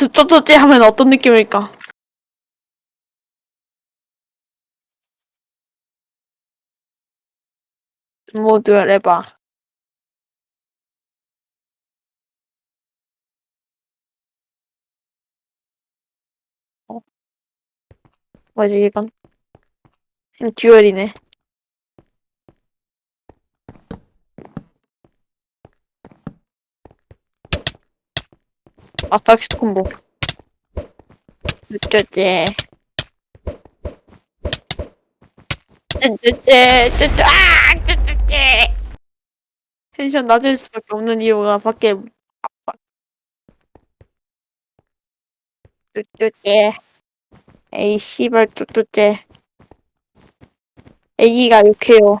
가슴 쪼쪼찌 하면 어떤 느낌일까? 모두야 해봐. 어? 뭐지 이건? 듀얼이네. 아까 키트 콤보. 쭈쭈째. 쭈쭈째, 쭈쭈, 아! 늦었지. 텐션 낮을 수밖에 없는 이유가 밖에. 아빠. 쭈쭈째. 에이, 씨발, 쭈쭈째. 애기가 욕해요.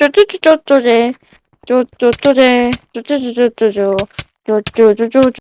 ちょちょちょちょっとで、ちょちょちょで、ちょちょちょちょちょちょ、ちょちょちょちょ。